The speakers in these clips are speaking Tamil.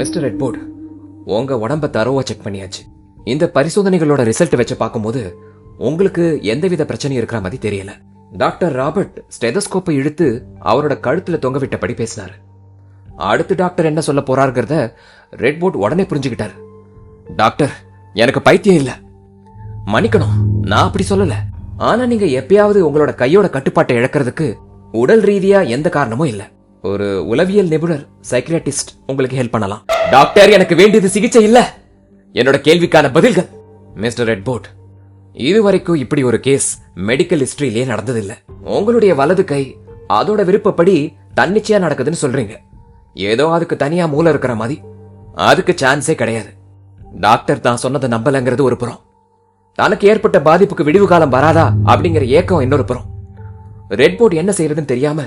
மிஸ்டர் ரெட்போர்ட் உங்க உடம்ப தரோவா செக் பண்ணியாச்சு. இந்த பரிசோதனைகளோட ரிசல்ட் வச்சு பார்க்கும்போது உங்களுக்கு எந்தவித பிரச்சனையும் இருக்கிற மாதிரி தெரியல. டாக்டர் ராபர்ட் ஸ்டெதஸ்கோப்பை இழுத்து அவரோட கழுத்துல தொங்க விட்டபடி பேசினாரு. அடுத்து டாக்டர் என்ன சொல்ல போறாருங்கிறத ரெட்போர்ட் உடனே புரிஞ்சுக்கிட்டாரு. டாக்டர் எனக்கு பைத்தியம் இல்ல. மன்னிக்கணும் நான் அப்படி சொல்லல. ஆனா நீங்க எப்பயாவது உங்களோட கையோட கட்டுப்பாட்டை இழக்கிறதுக்கு உடல் ரீதியா எந்த காரணமும் இல்லை. ஒரு உளவியல் நிபுணர் சைக்கியாட்டிஸ்ட் உங்களுக்கு ஹெல்ப் பண்ணலாம். டாக்டர் எனக்கு வேண்டியது சிகிச்சை இல்ல. என்னோட கேள்விக்கான பதில்கள். மிஸ்டர் ரெட்போர்ட் இதுவரைக்கும் இப்படி ஒரு கேஸ் மெடிக்கல் ஹிஸ்டரியிலே நடந்ததில்ல. உங்களுடைய வலது கை அதோட விருப்பப்படி தன்னிச்சையா நடக்குதுன்னு சொல்றீங்க. ஏதோ அதுக்கு தனியா மூளை இருக்கிற மாதிரி. அதுக்கு சான்ஸே கிடையாது. டாக்டர் தான் சொன்னதை நம்பலங்கிறது ஒரு புறம். தனக்கு ஏற்பட்ட பாதிப்புக்கு விடிவு காலம் வராதா அப்படிங்கிற ஏக்கம் இன்னொரு புறம். ரெட் போர்ட் என்ன செய்யறதுன்னு தெரியாம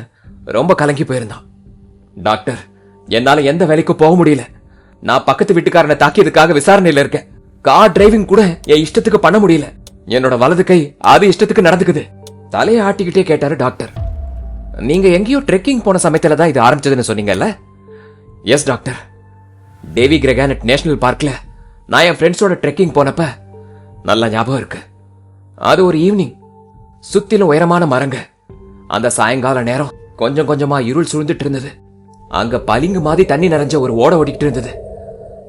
ரொம்ப கலங்கி போயிருந்தான். டாக்டர் என்னால எந்த வேலைக்கும் போக முடியல. நான் பக்கத்து வீட்டுக்காரனை தாக்கியதுக்காக விசாரணையில இருக்கேன். கார் டிரைவிங் கூட என் இஷ்டத்துக்கு பண்ண முடியல. என்னோட வலது கை அது இஷ்டத்துக்கு நடந்துக்குது. தலையை ஆட்டிக்கிட்டே கேட்டாரு டாக்டர். நீங்க எங்கேயோ ட்ரெக்கிங் போன சமயத்துல தான் இது ஆரம்பிச்சதுன்னு சொன்னீங்கல்ல? Yes doctor. டேவி கிரகானட் நேஷனல் பார்க்ல நான் என் ஃப்ரெண்ட்ஸோட ட்ரெக்கிங் போனப்ப நல்ல ஞாபகம் இருக்கு. அது ஒரு ஈவினிங் சுத்திலும் உயரமான மரங்க. அந்த சாயங்கால நேரம் கொஞ்சம் கொஞ்சமா இருள் சூழ்ந்துட்டு இருந்தது. அங்க பளிங்கு மாதிரி தண்ணி நிறைஞ்ச ஒரு ஓட ஓடிக்கிட்டு இருந்தது.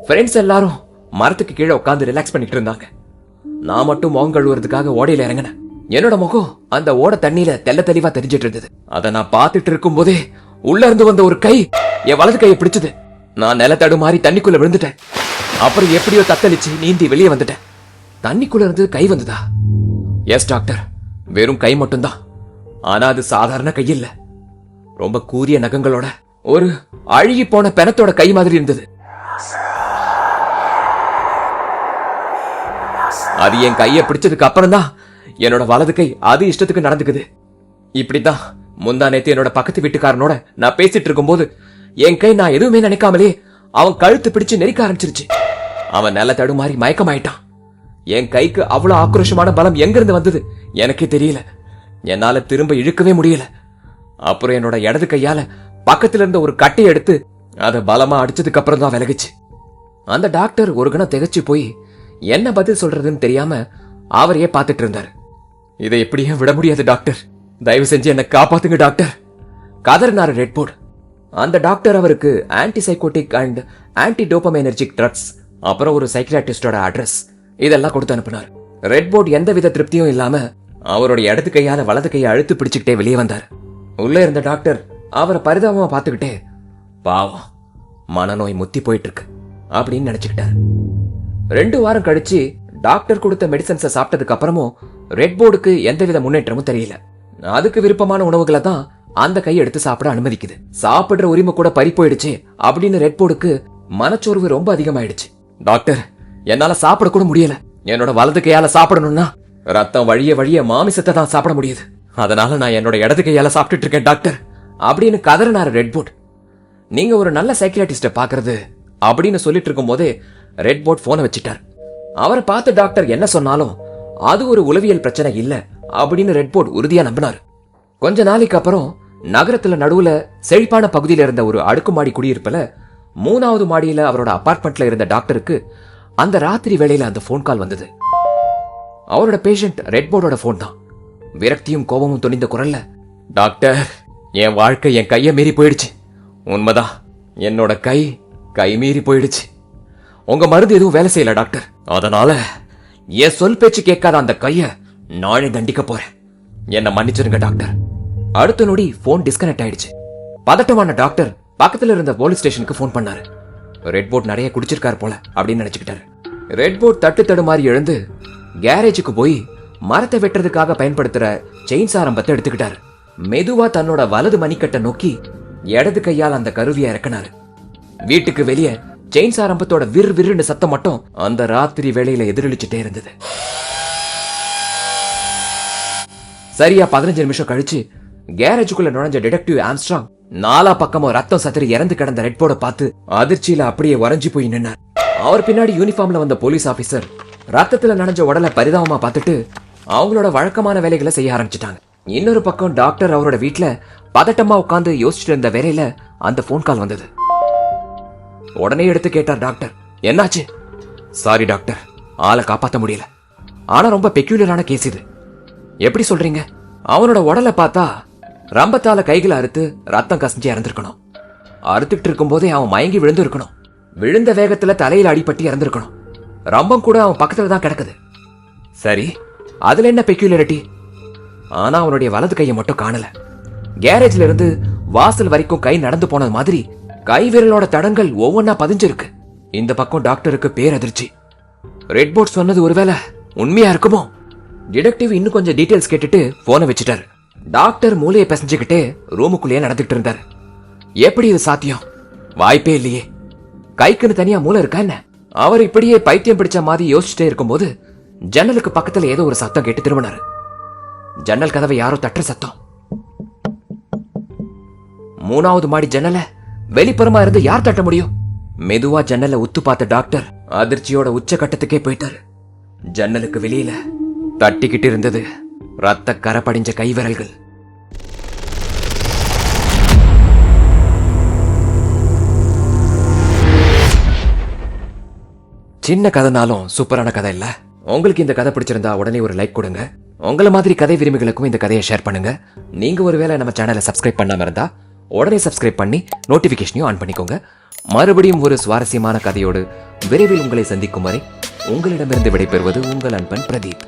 ஃப்ரெண்ட்ஸ் எல்லாரும் மரத்துக்கு கீழே உட்காந்து ரிலாக்ஸ் பண்ணிட்டு இருந்தாங்க. நான் மட்டும் முகம் கழுவுறதுக்காக ஓடையில இறங்கினேன். என்னோட முகம் அந்த ஓட தண்ணியில தெள்ள தெளிவா தெரிஞ்சிட்டு இருந்தது. அதை நான் பார்த்துட்டு இருக்கும் போதே உள்ள இருந்து வந்த ஒரு கை என் வலது கையை பிடிச்சது. நான் நில மாதிரி தண்ணிக்குள்ள விழுந்துட்டேன். அப்புறம் எப்படியோ தத்தளிச்சு நீந்தி வெளியே வந்துட்டேன். தண்ணிக்குள்ள இருந்து கை வந்ததா? எஸ் டாக்டர் வெறும் கை மட்டும்தான். ஆனா அது சாதாரண கை ரொம்ப கூரிய நகங்களோட. ஒரு அழுகி போன பெணத்தோட கை மாதிரி இருந்தது. அது என் கையை பிடிச்சதுக்கு அப்புறம் தான் என்னோட வலது கை அது இஷ்டத்துக்கு நடந்துக்குது. இப்படித்தான் முந்தா நேத்து என்னோட பக்கத்து வீட்டுக்காரனோட நான் பேசிட்டு இருக்கும்போது என் கை நான் எதுவுமே நினைக்காமலே அவன் கழுத்து பிடிச்சு நெரிக்க ஆரம்பிச்சிருச்சு. அவன் நல்ல தடுமாறி மயக்கமாயிட்டான். என் கைக்கு அவ்வளவு ஆக்ரோஷமான பலம் எங்கிருந்து வந்தது? எனக்கே தெரியல. என்னால திரும்ப இழுக்கவே முடியல. அப்புறம் என்னோட இடது கையால பக்கத்துல இருந்த ஒரு கட்டையை எடுத்து அதை பலமா அடிச்சதுக்கு அப்புறம் தான் விலகுச்சு. அந்த டாக்டர் ஒரு கணம் திகச்சு போய் என்ன பதில் சொல்றதுன்னு தெரியாம அவரையே பார்த்துட்டு இருந்தார். இதை எப்படியும் விட முடியாது டாக்டர். தயவு செஞ்சு என்னை காப்பாத்துங்க டாக்டர். கதறினாரு ரெட்போர்ட் அந்த டாக்டர் அவருக்கு antipsychotic and anti dopaminergic drugs அப்புறம் ஒரு சைக்கியாட்டிஸ்டோட அட்ரஸ் இதெல்லாம் கொடுத்து அனுப்புனார். ரெட்போர்ட் எந்த வித திருப்தியும் இல்லாம அவருடைய இடது கையால வலது கையை அழுத்து பிடிச்சுக்கிட்டே வெளியே வந்தார். உள்ள இருந்த டாக்டர் அவரை பரிதாபமா பார்த்துக்கிட்டே பாவம் மனநோய் முத்தி போயிட்டு இருக்கு அப்படின்னு நினச்சிக்கிட்டார். ரெண்டு வாரம் கழிச்சு டாக்டர் கொடுத்த மெடிசன்ஸை சாப்பிட்டதுக்கு அப்புறமும் ரெட் போர்டுக்கு எந்தவித முன்னேற்றமும் தெரியல. அதுக்கு விருப்பமான உணவுகளை தான் அந்த கை எடுத்து சாப்பிட அனுமதிக்குது. சாப்பிடுற உரிமை கூட பறி போயிடுச்சு அப்படின்னு ரெட் போர்டுக்கு மனச்சோர்வு ரொம்ப அதிகமாயிடுச்சு. டாக்டர் என்னால சாப்பிட கூட முடியல. என்னோட வலது கையால சாப்பிடணும்னா ரத்தம் வழிய வழிய மாமிசத்தை தான் சாப்பிட முடியுது. அதனால நான் என்னோட இடது கையால சாப்பிட்டுட்டு இருக்கேன் டாக்டர். அப்படின்னு கதறினாரு ரெட் போர்ட் நீங்க ஒரு நல்ல சைக்கியாட்டிஸ்ட பாக்குறது அப்படின்னு சொல்லிட்டு இருக்கும் போதே ரெட்போர்ட் போனை வச்சுட்டார். அவரை பார்த்து டாக்டர் என்ன சொன்னாலும் அது ஒரு உளவியல் பிரச்சனை இல்ல அப்படின்னு ரெட்போர்ட் உறுதியா நம்பினார். கொஞ்ச நாளைக்கு அப்புறம் நகரத்துல நடுவுல செழிப்பான பகுதியில இருந்த ஒரு அடுக்குமாடி குடியிருப்பில் மூணாவது மாடியில அவரோட அபார்ட்மெண்ட்ல இருந்த டாக்டருக்கு அந்த ராத்திரி வேளையில அந்த ஃபோன் கால் வந்தது. அவரோட பேஷண்ட் ரெட் போர்டோட ஃபோன் தான். விரக்தியும் கோபமும் துணிந்த குரல்ல டாக்டர் என் வாழ்க்கை என் கையை மீறி போயிடுச்சு. உண்மைதான் என்னோட கை கை மீறி போயிடுச்சு. உங்க மருந்து எதுவும் வேலை செய்யல டாக்டர். அதனால என் சொல் பேச்சு கேட்காத அந்த கைய நானே தண்டிக்க போறேன். என்ன மன்னிச்சிருங்க டாக்டர். அடுத்த நொடி போன் டிஸ்கனெக்ட் ஆயிடுச்சு. பதட்டமான டாக்டர் பக்கத்துல இருந்த போலீஸ் ஸ்டேஷனுக்கு ஃபோன் பண்ணாரு. ரெட் போர்ட் நிறைய குடிச்சிருக்காரு போல அப்படின்னு நினைச்சுக்கிட்டாரு. ரெட் போர்ட் தட்டு தடுமாறி எழுந்து கேரேஜுக்கு போய் மரத்தை வெட்டுறதுக்காக பயன்படுத்துற செயின் ஆரம்பத்தை எடுத்துக்கிட்டாரு. மெதுவா தன்னோட வலது மணிக்கட்டை நோக்கி இடது கையால் அந்த கருவியை இறக்குனாரு. வீட்டுக்கு வெளியே செயின் ஆரம்பத்தோட விர் விருன்னு சத்தம் மட்டும் அந்த ராத்திரி வேளையில எதிரொலிச்சுட்டே இருந்தது. சரியா பதினஞ்சு நிமிஷம் கழிச்சு கேரேஜுக்குள்ள நுழைஞ்ச டிடெக்டிவ் ஆம்ஸ்ட்ராங் நாலா பக்கமும் ரத்தம் சத்திரி இறந்து கிடந்த ரெட் போர்டை பார்த்து அதிர்ச்சியில அப்படியே உறைஞ்சி போய் நின்னார். அவர் பின்னாடி யூனிஃபார்ம்ல வந்த போலீஸ் ஆபீசர் ரத்தத்துல நனைஞ்ச உடலை பரிதாபமா பார்த்துட்டு அவங்களோட வழக்கமான வேலைகளை செய்ய ஆரம்பிச்சிட்டாங்க. இன்னொரு பக்கம் டாக்டர் அவரோட வீட்டில் பதட்டமா உட்காந்து யோசிச்சுட்டு இருந்த வேலையில அந்த ஃபோன் கால் வந்தது. உடனே எடுத்து கேட்டார் டாக்டர். என்னாச்சு? Sorry doctor. ஆளை காப்பாற்ற முடியல. ஆனா ரொம்ப பெக்யூலரான கேஸ் இது. எப்படி சொல்றீங்க? அவனோட உடலை பார்த்தா ரம்பத்தால கைகளை அறுத்து ரத்தம் கசிஞ்சு இறந்திருக்கணும். அறுத்துக்கிட்டு இருக்கும்போதே அவன் மயங்கி விழுந்திருக்கணும். விழுந்த வேகத்துல தலையில் அடிபட்டு இறந்திருக்கணும். ரம்பம் கூட அவன் பக்கத்துல தான் கிடக்குது. சரி அதுல என்ன பெக்யூலரிட்டி ஆனா அவனுடைய வலது கையை மட்டும் காணல. கேரேஜ்ல இருந்து வாசல் வரைக்கும் கை நடந்து போனது மாதிரி கை விரலோட தடங்கள் ஒவ்வொன்னா பதிஞ்சிருக்கு. இந்த பக்கம் டாக்டருக்கு பேரதிர்ச்சி ரெட் போர்ட் சொன்னது ஒருவேளை உண்மையா இருக்குமோ? டிடெக்டிவ் இன்னும் கொஞ்சம் டீட்டெயில்ஸ் கேட்டுட்டு போனை வச்சுட்டாரு. டாக்டர் மூளையை பிசைஞ்சுக்கிட்டே ரூமுக்குள்ளேயே நடந்துகிட்டு இருந்தாரு. எப்படி இது சாத்தியம்? வாய்ப்பே இல்லையே. கைக்குன்னு தனியா மூளை இருக்கா என்ன? அவர் இப்படியே பைத்தியம் பிடிச்ச மாதிரி யோசிச்சுட்டே இருக்கும்போது ஜன்னலுக்கு பக்கத்துல ஏதோ ஒரு சத்தம் கேட்டு திரும்பினாரு. ஜன்னல் கதவை யாரோ தட்டுற சத்தம். மூணாவது மாடி ஜன்னல வெளிப்புறமா இருந்து யார் தட்ட முடியும்? மெதுவா ஜன்னலை உத்து பார்த்த டாக்டர் அதிர்ச்சியோட உச்ச கட்டத்துக்கே போயிட்டாரு. ஜன்னலுக்கு வெளியில தட்டிக்கிட்டு இருந்தது ரத்த கரை படிஞ்ச கைவிரல்கள். சின்ன கதைனாலும் சூப்பரான கதை இல்ல? உங்களுக்கு இந்த கதை பிடிச்சிருந்தா உடனே ஒரு லைக் கொடுங்க. உங்கள மாதிரி கதை விரும்பிகளுக்கும் இந்த கதையை ஷேர் பண்ணுங்க. நீங்க ஒருவேளை நம்ம சேனலை சப்ஸ்கிரைப் பண்ணாம இருந்தா உடனே சப்ஸ்கிரைப் பண்ணி நோட்டிபிகேஷனையும் ஆன் பண்ணிக்கோங்க. மறுபடியும் ஒரு சுவாரஸ்யமான கதையோடு விரைவில் உங்களை சந்திக்கும் வரை உங்களிடமிருந்து விடைபெறுவது உங்கள் அன்பன் பிரதீப்.